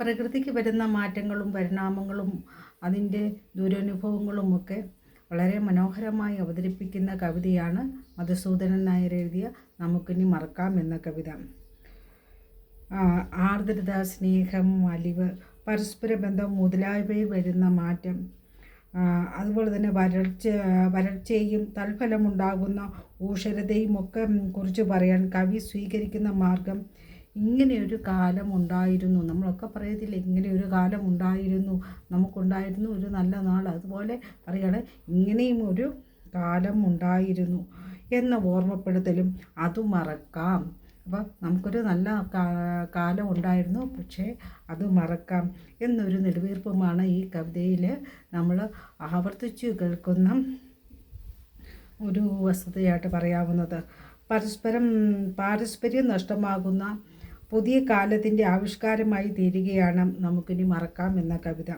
പ്രകൃതിക്ക് വരുന്ന മാറ്റങ്ങളും പരിണാമങ്ങളും അതിന്റെ ദുരനുഭവങ്ങളും ഒക്കെ വളരെ മനോഹരമായി അവതരിപ്പിക്കുന്ന കവിതയാണ് മധുസൂദനൻ നായർ എഴുതിയ നമുക്കിനി മറക്കാം എന്ന കവിത. ആർദ്രത സ്നേഹം അലിവ് പരസ്പര ബന്ധം മുതലായവയിൽ വരുന്ന മാറ്റം അതുപോലെ തന്നെ വരൾച്ച വരൾച്ചയും തൽഫലമുണ്ടാകുന്ന ഊഷരതയും ഒക്കെ കുറിച്ച് പറയാൻ കവി സ്വീകരിക്കുന്ന മാർഗം ഇങ്ങനെയൊരു കാലം ഉണ്ടായിരുന്നു നമ്മളൊക്കെ പറയത്തില്ല ഇങ്ങനെ ഒരു കാലം ഉണ്ടായിരുന്നു നമുക്കുണ്ടായിരുന്നു ഒരു നല്ല നാൾ. അതുപോലെ പറയണേ ഇങ്ങനെയും ഒരു കാലം ഉണ്ടായിരുന്നു എന്ന ഓർമ്മപ്പെടുത്തലും അത് മറക്കാം. അപ്പം നമുക്കൊരു നല്ല കാലം ഉണ്ടായിരുന്നു പക്ഷേ അത് മറക്കാം എന്നൊരു നെടുവീർപ്പുമാണ് ഈ കവിതയിൽ നമ്മൾ ആവർത്തിച്ചു കേൾക്കുന്ന ഒരു വസ്തുതയായിട്ട് പറയാവുന്നത്. പരസ്പരം പാരസ്പര്യം നഷ്ടമാകുന്ന പുതിയ കാലത്തിന്റെ ആവിഷ്കാരമായി തീരുകയാണ് നമുക്കിനി മറക്കാം എന്ന കവിത.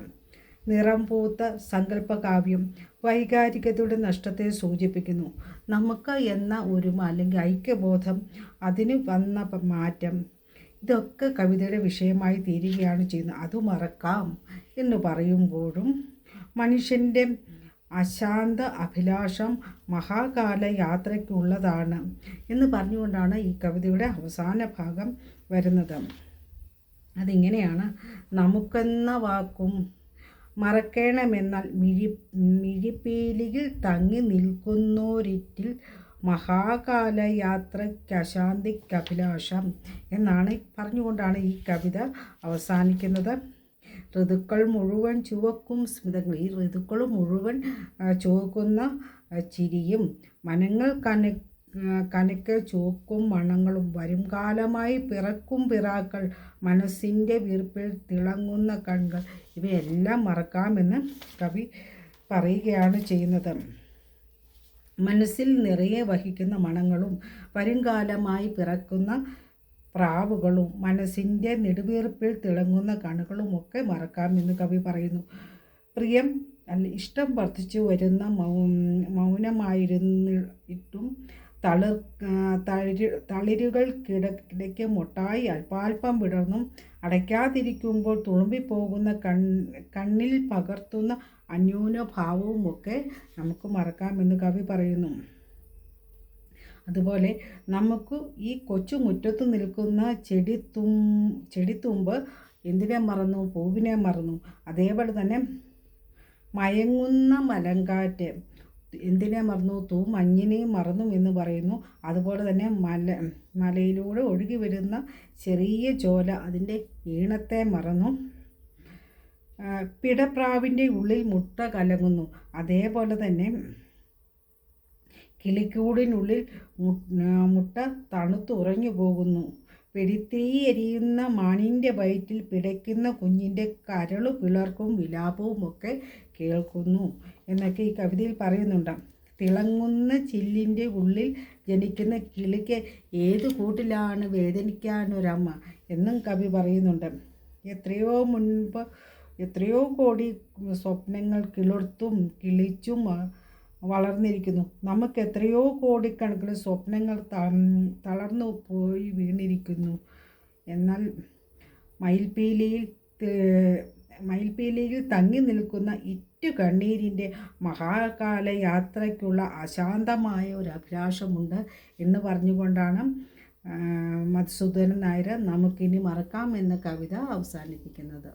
നിറം പൂത്ത സങ്കല്പകാവ്യം വൈകാരികതയുടെ നഷ്ടത്തെ സൂചിപ്പിക്കുന്നു. നമുക്ക് എന്ന ഒരുമ അല്ലെങ്കിൽ ഐക്യബോധം അതിന് വന്ന മാറ്റം ഇതൊക്കെ കവിതയുടെ വിഷയമായി തീരുകയാണ് ചെയ്യുന്നത്. അത് മറക്കാം എന്ന് പറയുമ്പോഴും മനുഷ്യന്റെ അശാന്ത അഭിലാഷം മഹാകാല യാത്രയ്ക്കുള്ളതാണ് എന്ന് പറഞ്ഞുകൊണ്ടാണ് ഈ കവിതയുടെ അവസാന ഭാഗം വരുന്നത്. അതിങ്ങനെയാണ്. നമുക്കെന്ന വാക്കും മറക്കണമെന്നാൽ മിഴി മിഴിപ്പീലിയിൽ തങ്ങി നിൽക്കുന്നോരിറ്റിൽ മഹാകാല യാത്രയ്ക്കശാന്തിക്കഭിലാഷം എന്നാണ് പറഞ്ഞുകൊണ്ടാണ് ഈ കവിത അവസാനിക്കുന്നത്. ഋതുക്കൾ മുഴുവൻ ചുവക്കും സ്മിതങ്ങൾ. ഈ ഋതുക്കൾ മുഴുവൻ ചുവക്കുന്ന ചിരിയും മനങ്ങൾ കന കനക്ക് ചുവക്കും മണങ്ങളും വരും കാലമായി പിറക്കും പിറാക്കൾ മനസ്സിന്റെ വീർപ്പിൽ തിളങ്ങുന്ന കൺകൾ. ഇവയെല്ലാം മറക്കാമെന്ന് കവി പറയുകയാണ് ചെയ്യുന്നത്. മനസ്സിൽ നിറയെ വഹിക്കുന്ന മണങ്ങളും വരുംകാലമായി പിറക്കുന്ന പ്രാവുകളും മനസ്സിന്റെ നെടുവീർപ്പിൽ തിളങ്ങുന്ന മറക്കാം മറക്കാമെന്ന് കവി പറയുന്നു. പ്രിയം അല്ല ഇഷ്ടം വർദ്ധിച്ചു വരുന്ന മൗനമായിരുന്നിട്ടും തളിർ തളിര് തളിരുകൾക്കിടയ്ക്ക് മുട്ടായി അല്പാൽപ്പം വിടർന്നും. അടയ്ക്കാതിരിക്കുമ്പോൾ തുളുമ്പിപ്പോകുന്ന കൺ കണ്ണിൽ പകർത്തുന്ന അന്യൂനഭാവവുമൊക്കെ നമുക്ക് മറക്കാമെന്ന് കവി പറയുന്നു. അതുപോലെ നമുക്ക് ഈ കൊച്ചു മുറ്റത്ത് നിൽക്കുന്ന ചെടി തും ചെടിത്തുമ്പ് എന്തിനെ മറന്നു? പൂവിനെ മറന്നു. അതേപോലെ തന്നെ മയങ്ങുന്ന മലങ്കാറ്റ് എന്തിനെ മറന്നു? തൂ മഞ്ഞിനെയും മറന്നു എന്ന് പറയുന്നു. അതുപോലെ തന്നെ മല മലയിലൂടെ ഒഴുകി വരുന്ന ചെറിയ ചോല അതിന്റെ ഈണത്തെ മറന്നു. പിടപ്രാവിന്റെ ഉള്ളിൽ മുട്ട കലങ്ങുന്നു. അതേപോലെ തന്നെ കിളിക്കൂടിനുള്ളിൽ മുട്ട തണുത്തുറഞ്ഞു പോകുന്നു. വെടിത്തിരി എരിയുന്ന മാണിന്റെ വയറ്റിൽ പിടയ്ക്കുന്ന കുഞ്ഞിന്റെ കരളു പിളർക്കും വിലാപവും ഒക്കെ കേൾക്കുന്നു എന്നൊക്കെ ഈ കവിതയിൽ പറയുന്നുണ്ട്. തിളങ്ങുന്ന ചില്ലിന്റെ ഉള്ളിൽ ജനിക്കുന്ന കിളിക്ക് ഏത് കൂട്ടിലാണ് വേദനിക്കാനൊരമ്മ എന്നും കവി പറയുന്നുണ്ട്. എത്രയോ മുൻപ് എത്രയോ കോടി സ്വപ്നങ്ങൾ കിളിർത്തും കിളിച്ചും വളർന്നിരിക്കുന്നു. നമുക്ക് എത്രയോ കോടിക്കണക്കിന് സ്വപ്നങ്ങൾ തളർന്നു പോയി വീണിരിക്കുന്നു. എന്നാൽ മയിൽപ്പീലിയിൽ മയിൽപീലിയിൽ തങ്ങി നിൽക്കുന്ന ഇറ്റു കണ്ണീരിന്റെ മഹാകാല യാത്രയ്ക്കുള്ള അശാന്തമായ ഒരു അഭിലാഷമുണ്ട് എന്ന് പറഞ്ഞുകൊണ്ടാണ് മധുസൂദനൻ നായർ നമുക്കിനി മറക്കാം എന്ന കവിത അവസാനിപ്പിക്കുന്നത്.